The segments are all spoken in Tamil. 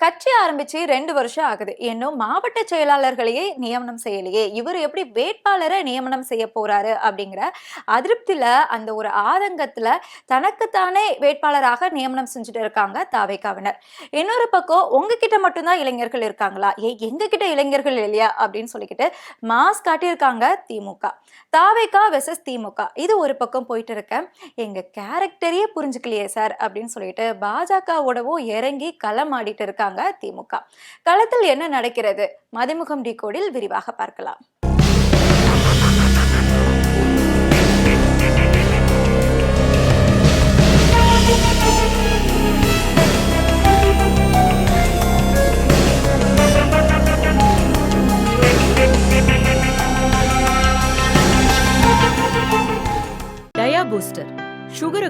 கட்சி ஆரம்பிச்சு ரெண்டு வருஷம் ஆகுது. இன்னும் மாவட்ட செயலாளர்களையே நியமனம் செய்யலையே. இவர் எப்படி வேட்பாளரை நியமனம் செய்ய போறாரு அப்படிங்கிற அதிருப்தியில அந்த ஒரு ஆதங்கத்துல தனக்குத்தானே வேட்பாளராக நியமனம் செஞ்சுட்டு இருக்காங்க தாவேக்காவினர் இன்னொரு பக்கம் உங்ககிட்ட மட்டும்தான் இளைஞர்கள் இருக்காங்களா? ஏ எங்க கிட்ட இளைஞர்கள் இல்லையா? அப்படின்னு சொல்லிக்கிட்டு மாஸ் காட்டியிருக்காங்க திமுக. தாவேக்கா வெசஸ் திமுக. இது ஒரு பக்கம் போயிட்டு இருக்க. எங்க கேரக்டரையே புரிஞ்சுக்கலையே சார் அப்படின்னு சொல்லிட்டு பாஜகவோடவும் இறங்கி களம் இருக்காங்க. இருக்காங்க திமுக. களத்தில் என்ன நடக்கிறது? மதிமுகம் டி கோடில் விரிவாக பார்க்கலாம். டயா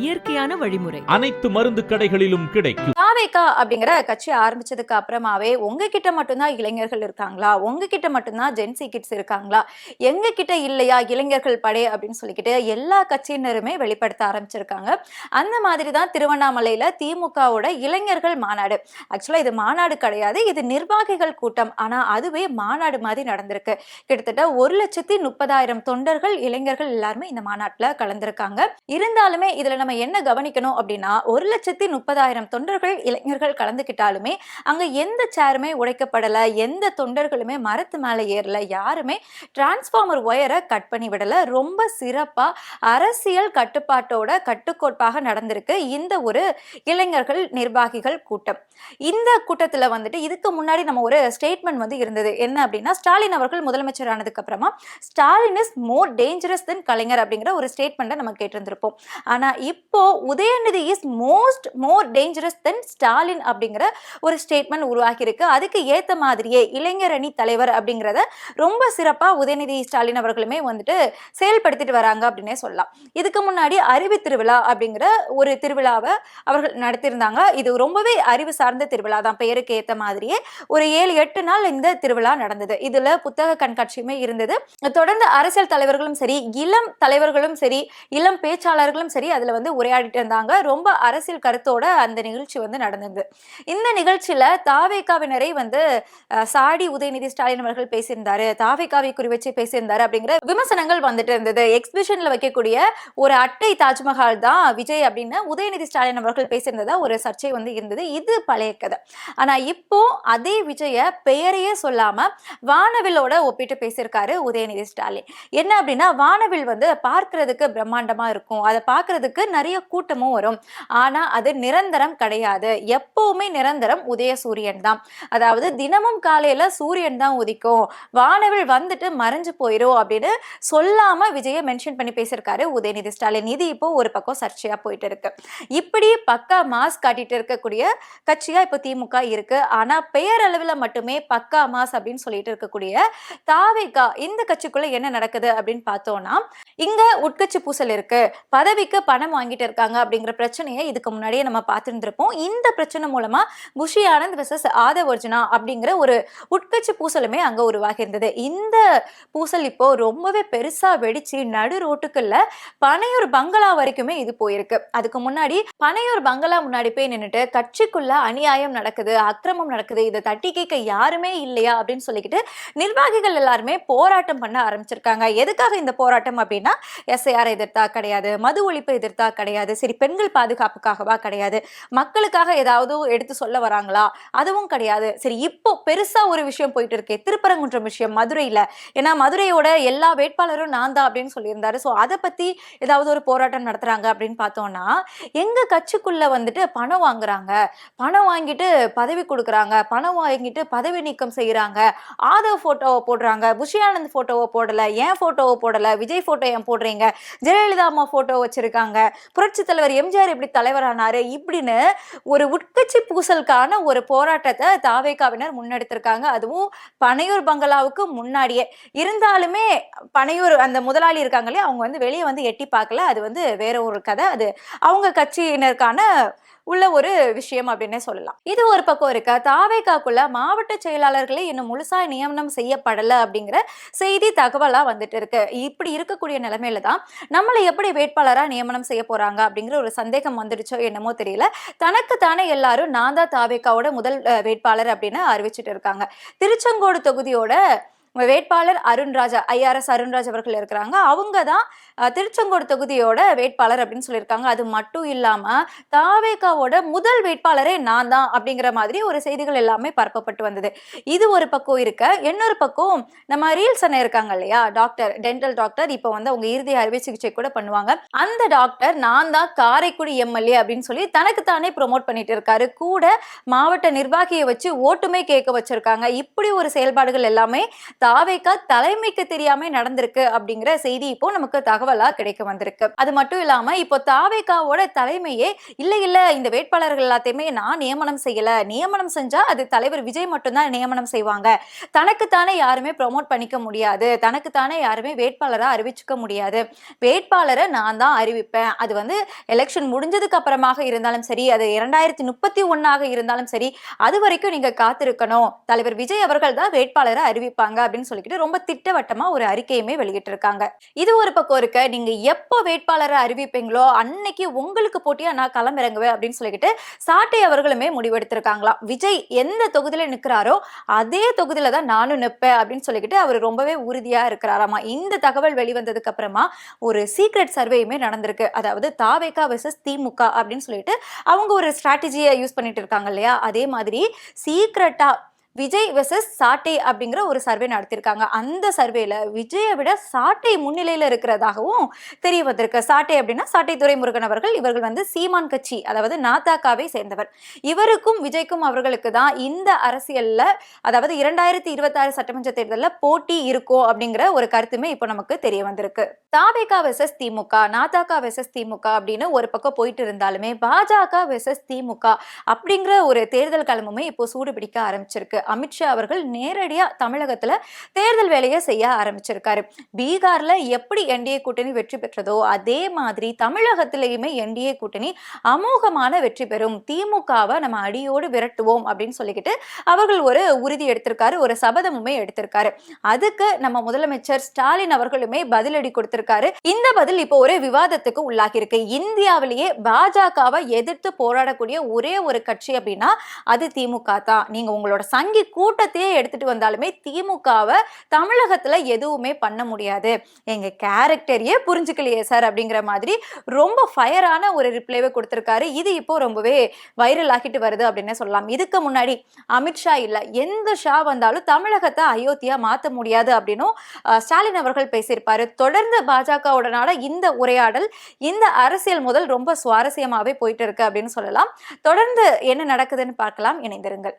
இயற்கையான வழிமுறை. அனைத்து மருந்து கடைகளிலும் கிடைக்கும். தாவேக்கா அப்படிங்கிற கட்சி ஆரம்பிச்சதுக்கு அப்புறமாவே உங்ககிட்ட மட்டும்தான் இளைஞர்கள் இருக்காங்களா? உங்ககிட்ட மட்டும்தான் ஜென்சி கிட்ஸ் இருக்காங்களா? எங்க கிட்ட இல்லையா இளைஞர்கள் படை அப்படின்னு சொல்லிக்கிட்டு எல்லா கட்சியினருமே வெளிப்படுத்த ஆரம்பிச்சிருக்காங்க. அந்த மாதிரி தான் திருவண்ணாமலையில திமுகவோட இளைஞர்கள் மாநாடு. ஆக்சுவலா இது மாநாடு கிடையாது இது நிர்வாகிகள் கூட்டம். ஆனா அதுவே மாநாடு மாதிரி நடந்திருக்கு. கிட்டத்தட்ட ஒரு லட்சத்தி முப்பதாயிரம் தொண்டர்கள் இளைஞர்கள் எல்லாருமே இந்த மாநாட்டுல கலந்திருக்காங்க. இருந்தாலுமே இதுல நம்ம என்ன கவனிக்கணும் அப்படின்னா ஒரு லட்சத்தி முப்பதாயிரம் தொண்டர்கள் இளைஞர்கள் கலந்துக்கிட்டாலுமே அங்க எந்த சேருமே உடைக்கப்படல எந்த தொண்டர்களுமே மரத்து மேல ஏறல யாருமே டிரான்ஸ்ஃபார்மர் ஒயரை கட் பண்ணி விடல. ரொம்ப சிறப்பா அரசியல் கட்டுப்பாட்டோட கட்டுக்கோப்பாக நடந்திருக்கு இந்த ஒரு இளைஞர்கள் நிர்வாகிகள் கூட்டம். இந்த கூட்டத்துல வந்துட்டு இதுக்கு முன்னாடி நம்ம ஒரு ஸ்டேட்மெண்ட் வந்து இருந்தது. என்ன அப்படின்னா ஸ்டாலின் அவர்கள் முதலமைச்சர் ஆனதுக்கு அப்புறமா Stalin is more dangerous than Kalaignar அப்படிங்கிற ஒரு ஸ்டேட்மெண்ட்டை நம்ம கேட்டிருந்திருப்போம். ஆனா இப்போ Udhayanidhi is most more dangerous than Stalin அப்படிங்கிற ஒரு ஸ்டேட்மெண்ட் உருவாக்கியிருக்கு அதுக்கு ஏத்த மாதிரியே இளைஞர் அணி தலைவர் அப்படிங்கிறத ரொம்ப சிறப்பா உதயநிதி ஸ்டாலின் அவர்களுமே வந்துட்டு செயல்படுத்திட்டு வராங்க அப்படின்னே சொல்லலாம். இதுக்கு முன்னாடி அறிவு திருவிழா அப்படிங்கிற ஒரு திருவிழாவை அவர்கள் நடத்தியிருந்தாங்க. இது ரொம்பவே அறிவு சார்ந்த திருவிழா தான். பெயருக்கு ஏத்த மாதிரியே ஒரு ஏழு எட்டு நாள் இந்த திருவிழா நடந்தது. இதுல புத்தக கண்காட்சியுமே இருந்தது. தொடர்ந்து அரசியல் தலைவர்களும் சரி இளம் தலைவர்களும் சரி இளம் பேச்சாளர்களும் சரி அதுல வந்து உரையாடிட்டு இருந்தாங்க. ரொம்ப அரசியல் கருத்தோட அந்த நிகழ்ச்சி வந்து நடந்தது. இந்த நிகழ்ச்சியில தாவேக்காவினரை வந்து சாடி உதயநிதி ஸ்டாலின் அவர்கள் பேசியிருந்தாரு. தாவேக்காவை குறி வச்சு பேசியிருந்தாரு அப்படிங்கிற விமர்சனங்கள் வந்துட்டு இருந்தது. எக்ஸிபிஷன்ல வைக்கக்கூடிய ஒரு அட்டை தாஜ்மஹால் தான் விஜய் அப்படின்னு உதயநிதி ஸ்டாலின் அவர்கள் பேசியிருந்ததா ஒரு சர்ச்சை வந்து இருந்தது. இது பழைய கதை. ஆனா இப்போ அதே விஜய பெயரையே சொல்லாம வானவிலோட ஒப்பிட்டு பேசியிருக்காரு உதயநிதி ஸ்டாலின். என்ன அப்படின்னா வானவில் வந்து பார்க்கறதுக்கு பிரம்மாண்டமா இருக்கும். அதை பார்க்கறதுக்கு நிறைய கூட்டமும் வரும். ஆனா அது நிரந்தரம் கிடையாது. எப்பவுமே நிரந்தரம் உதய சூரியன் தான். அதாவது தினமும் காலையில சூரியன் தான் உதிக்கும். வானவில் வந்துட்டு மறைஞ்சு போயிரும் அப்படின்னு சொல்லாம விஜய மென்ஷன் பண்ணி பேசியிருக்காரு உதயநிதி ஸ்டாலின். இது இப்போ ஒரு பக்கம் சர்ச்சையா போயிட்டு இருக்கு. இப்படி பக்கா மாஸ் காட்டிட்டு இருக்கக்கூடிய கட்சியா இப்போ திமுக இருக்கு. ஆனா பெயரளவுல மட்டுமே பக்கா மாஸ் அப்படின்னு சொல்லிட்டு இருக்கக்கூடிய தாவேகா இந்த கட்சிக்குள்ள என்ன நடக்குது அப்படின்னு பார்த்தோம்னா இங்க உட்கட்சி பூசல் இருக்கு. பதவிக்கு பணம் வாங்கிட்டு இருக்காங்க அப்படிங்கிற பிரச்சனையை இதுக்கு முன்னாடியே நம்ம பார்த்துருந்துருப்போம். இந்த பிரச்சனை மூலமா குஷி ஆனந்த் விசஸ் ஆதவ் அர்ஜுனா அப்படிங்கிற ஒரு உட்கட்சி பூசலுமே அங்க உருவாகி இருந்தது இந்த பூசல் இப்போ ரொம்பவே பெருசா வெடிச்சு நடு ரோட்டுக்குள்ள பனையூர் பங்களா வரைக்குமே இது போயிருக்கு. அதுக்கு முன்னாடி பனையூர் பங்களா முன்னாடி போய் நின்னுட்டு கட்சிக்குள்ள அநியாயம் நடக்குது அக்கிரமம் நடக்குது இதை தட்டி கேட்க யாருமே இல்லையா அப்படின்னு சொல்லிக்கிட்டு நிர்வாகிகள் எல்லாருமே போராட்டம் பண்ண ஆரம்பிச்சிருக்காங்க. எதுக்காக இந்த போராட்டம் அப்படின்னா எஸ்ஐஆர் எதிர்த்தா கிடையாது மது ஒழிப்பு எதிர்த்தா கிடையாது. சரி பெண்கள் பாதுகாப்புக்காகவா கிடையாது. மக்களுக்காக ஏதாவது எடுத்து சொல்ல வராங்களா? அதுவும் கிடையாது. சரி இப்போ பெருசா ஒரு விஷயம் போயிட்டு இருக்கு. திருப்பரங்குன்றம் விஷயம் மதுரையில. ஏன்னா மதுரையோட எல்லா வேட்பாளரும் நான் தான் அப்படின்னு சொல்லியிருந்தாரு. ஸோ அதை பத்தி ஏதாவது ஒரு போராட்டம் நடத்துறாங்க அப்படின்னு பார்த்தோம்னா எங்க கட்சிக்குள்ள வந்துட்டு பணம் வாங்குறாங்க. பணம் வாங்கிட்டு பதவி கொடுக்குறாங்க. பணம் வாங்கிட்டு பதவி நீக்கம் செய்யறாங்க. ஆதவ் போட்டோவை போடுறாங்க. புஷியானந்த் போட்டோவை போடல. ஏன் போட்டோவை போடல? விஜய் போட்டோ ஏன் போடுறீங்க? ஜெயலலிதா அம்மா போட்டோ வச்சிருக்காங்க. புரட்சி தலைவர் எம்ஜிஆர் எப்படி தலைவரானாரு இப்படின்னு ஒரு உட்கட்சி பூசலுக்கான ஒரு போராட்டத்தை தாவேகாவினர் முன்னெடுத்திருக்காங்க. அதுவும் பனையூர் பங்களாவுக்கு முன்னாடியே. இருந்தாலுமே பனையூர் அந்த முதலாளி இருக்காங்களே அவங்க வந்து வெளியே வந்து எட்டி பார்க்கல. அது வந்து வேற ஒரு கதை. அது அவங்க கட்சியினருக்கான உள்ள ஒரு விஷயம் அப்படின்னே சொல்லலாம். இது ஒரு பக்கம் இருக்க. தாவேகாக்குள்ள மாவட்ட செயலாளர்களே இன்னும் முழுசா நியமனம் செய்யப்படல அப்படிங்கிற செய்தி தகவலா வந்துட்டு இருக்கு. இப்படி இருக்கக்கூடிய நிலைமையில தான் நம்மளை எப்படி வேட்பாளரா நியமனம் செய்ய போறாங்க அப்படிங்கிற ஒரு சந்தேகம் வந்துடுச்சோ என்னமோ தெரியல. தனக்கு தானே எல்லாரும் நான் தான் தாவேகாவோட முதல் வேட்பாளர் அப்படின்னு அறிவிச்சிட்டு இருக்காங்க. திருச்செங்கோடு தொகுதியோட வேட்பாளர் அருண்ராஜா ஐஆர்எஸ் அருண்ராஜ் அவர்கள் இருக்கிறாங்க. அவங்க தான் திருச்செங்கோடு தொகுதியோட வேட்பாளர் அப்படின்னு சொல்லியிருக்காங்க. அது மட்டும் இல்லாமல் தாவேகாவோட முதல் வேட்பாளரே நான் தான் அப்படிங்கிற மாதிரி ஒரு செய்திகள் எல்லாமே பரப்பப்பட்டு வந்தது. இது ஒரு பக்கம் இருக்க இன்னொரு பக்கம் நம்ம ரீல்ஸ் அண்ணன் இருக்காங்க இல்லையா? டாக்டர் டென்டல் டாக்டர் இப்போ வந்து அவங்க இறுதி அறுவை சிகிச்சை கூட பண்ணுவாங்க. அந்த டாக்டர் நான் தான் காரைக்குடி எம்எல்ஏ அப்படின்னு சொல்லி தனக்கு தானே ப்ரொமோட் பண்ணிட்டு இருக்காரு. கூட மாவட்ட நிர்வாகியை வச்சு ஓட்டுமே கேட்க வச்சிருக்காங்க. இப்படி ஒரு செயல்பாடுகள் எல்லாமே தாவேக்கா தலைமைக்கு தெரியாம நடந்திருக்கு அப்படிங்கிற செய்தி இப்போ நமக்கு தகவலா கிடைக்க வந்திருக்கு. அது மட்டும் இல்லாம இப்போ தாவேக்காவோட தலைமையே இல்ல இல்ல இந்த வேட்பாளர்கள் எல்லாத்தையுமே நான் நியமனம் செய்யல. நியமனம் செஞ்சா அது தலைவர் விஜய் மட்டும்தான் நியமனம் செய்வாங்க. தனக்குத்தானே யாருமே ப்ரொமோட் பண்ணிக்க முடியாது. தனக்குத்தானே யாருமே வேட்பாளரா அறிவிச்சுக்க முடியாது. வேட்பாளரை நான் தான் அறிவிப்பேன். அது வந்து எலெக்ஷன் முடிஞ்சதுக்கு அப்புறமாக இருந்தாலும் சரி அது இரண்டாயிரத்தி முப்பத்தி ஒன்னாக இருந்தாலும் சரி அது வரைக்கும் நீங்க காத்திருக்கணும். தலைவர் விஜய் அவர்கள் தான் வேட்பாளரை அறிவிப்பாங்க அப்படின்னு சொல்லிக்கிட்டு ரொம்ப திட்டவட்டமா ஒரு அறிக்கையுமே வெளியிட்டிருக்காங்க. இது ஒரு பக்கம் இருக்க. நீங்க எப்போ வேட்பாளரை அறிவிப்பீங்களோ அன்னைக்கு உங்களுக்கு போட்டியா நான் களமிறங்குவேன் அப்படின்னு சொல்லிக்கிட்டு சாட்டை அவர்களுமே முடிவெடுத்திருக்காங்களாம். விஜய் எந்த தொகுதியில நிக்கிறாரோ அதே தொகுதியில தான் நானும் நிற்பேன் அப்படின்னு சொல்லிக்கிட்டு அவர் ரொம்பவே உறுதியா இருக்கிறாராமா. இந்த தகவல் வெளிவந்ததுக்கு அப்புறமா ஒரு சீக்ரெட் சர்வேயுமே நடந்திருக்கு. அதாவது தாவேகா வெர்சஸ் திமுக அப்படின்னு சொல்லிட்டு அவங்க ஒரு ஸ்ட்ராட்டஜியை யூஸ் பண்ணிட்டு இருக்காங்க இல்லையா? அதே மாதிரி சீக்ரெட்டா விஜய் வெர்சஸ் சாட்டை அப்படிங்கிற ஒரு சர்வே நடத்தியிருக்காங்க அந்த சர்வேல விஜயை விட சாட்டை முன்னிலையில இருக்கிறதாகவும் தெரிய வந்திருக்கு. சாட்டை அப்படின்னா சாட்டை துறைமுருகன் அவர்கள் இவர்கள் வந்து சீமான் கட்சி அதாவது நாதாக்காவை சேர்ந்தவர். இவருக்கும் விஜய்க்கும் அவர்களுக்கு தான் இந்த அரசியல்ல அதாவது இரண்டாயிரத்தி இருபத்தாறு சட்டமன்ற தேர்தலில் போட்டி இருக்கோ அப்படிங்கிற ஒரு கருத்துமே இப்போ நமக்கு தெரிய வந்திருக்கு. தாவேகா வெர்சஸ் திமுக நாதாக்கா வெர்சஸ் திமுக அப்படின்னு ஒரு பக்கம் போயிட்டு இருந்தாலுமே பாஜக வெர்சஸ் திமுக அப்படிங்கிற ஒரு தேர்தல் களமுமே இப்போ சூடு பிடிக்க ஆரம்பிச்சிருக்கு. அமித்ஷா அவர்கள் நேரடியாக தமிழகத்துல தேர்தல் வேலையை செய்ய ஆரம்பிச்சிருக்காரு. பீகார்ல எப்படி என்டிஏ கூட்டணி வெற்றி பெற்றதோ அதே மாதிரி தமிழகத்திலேயுமே என்டிஏ கூட்டணி அமோகமான வெற்றி பெறும். திமுகவை நம்ம அடியோடு விரட்டுவோம் அப்படின்னு சொல்லிக்கிட்டு அவர்கள் ஒரு உறுதி எடுத்திருக்காரு ஒரு சபதமுமே எடுத்திருக்காரு. அதுக்கு நம்ம முதலமைச்சர் ஸ்டாலின் அவர்களுமே பதிலடி கொடுத்திருக்காரு. இந்த பதில் இப்போ ஒரு விவாதத்துக்கு உள்ளாகி இருக்கு இந்தியாவிலேயே பாஜகவை எதிர்த்து போராடக்கூடிய ஒரே ஒரு கட்சி அப்படின்னா அது திமுக தான். நீங்க உங்களோட சங்க கூட்டத்தையே எடுத்துட்டு வந்தாலுமே திமுகவை தமிழகத்துல எதுவுமே பண்ண முடியாது. எங்க கேரக்டரையே புரிஞ்சுக்கலையே சார் அப்படிங்கிற மாதிரி ரொம்ப ஃபயரான ஒரு ரிப்ளைவை கொடுத்துருக்காரு. இது இப்போ ரொம்பவே வைரல் ஆகிட்டு வருது அப்படின்னு சொல்லலாம். இதுக்கு முன்னாடி அமித்ஷா இல்ல எந்த ஷா வந்தாலும் தமிழகத்தை அயோத்தியா மாத்த முடியாது அப்படின்னும் ஸ்டாலின் அவர்கள் பேசியிருப்பாரு. தொடர்ந்து பாஜகவுடனான இந்த உரையாடல் இந்த அரசியல் முதல் ரொம்ப சுவாரஸ்யமாவே போயிட்டு இருக்கு அப்படின்னு சொல்லலாம். தொடர்ந்து என்ன நடக்குதுன்னு பார்க்கலாம். இணைந்திருங்கள்.